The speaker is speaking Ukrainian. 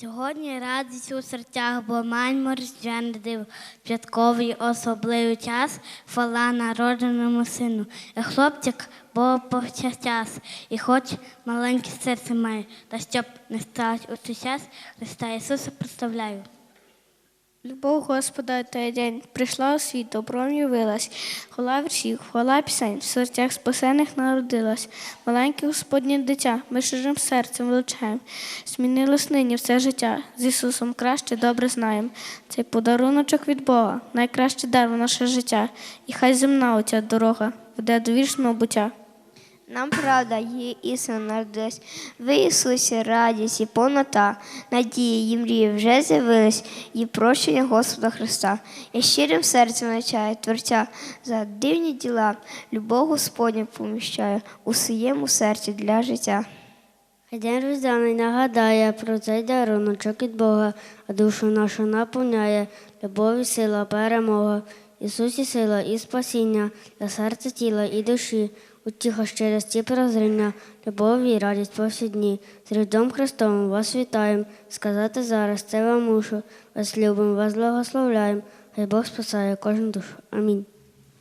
Сьогодні радість у серцях, бо маємо різдвяне П'ятковий особливий час, хвала народженому сину. І хлопчик, бо час, і хоч маленьке серце має, та щоб не стать у цей час, Христа Ісуса представляю. Любов Господа той день прийшла у світ, добром явилась, хвала віршів, хвала пісень, в серцях спасених народилась. Маленьке Господнє дитя, ми чужим серцем величаємо. Змінилось нині все життя. З Ісусом краще добре знаємо. Цей подаруночок від Бога, найкращий дар в наше життя. І хай земна оця дорога веде до вічного буття. Нам правда є істина народилась. В Ісусі радість і повнота, надії і мрії вже з'явились, і прощення Господа Христа. Я щирим серцем навчаю Творця за дивні діла, любов Господню поміщаю у своєму серці для життя. Хай день різдвяний нагадає про цей даруночок від Бога, а душу нашу наповняє любов і сила, перемога. Ісусі сила і спасіння для серця, тіла і душі, утіха щирості прозріння, любов і радість повсюдні. З Рідом Христом вас вітаємо, сказати зараз це вам мушу. Вас любимо, вас благословляємо, хай Бог спасає кожну душу. Амінь.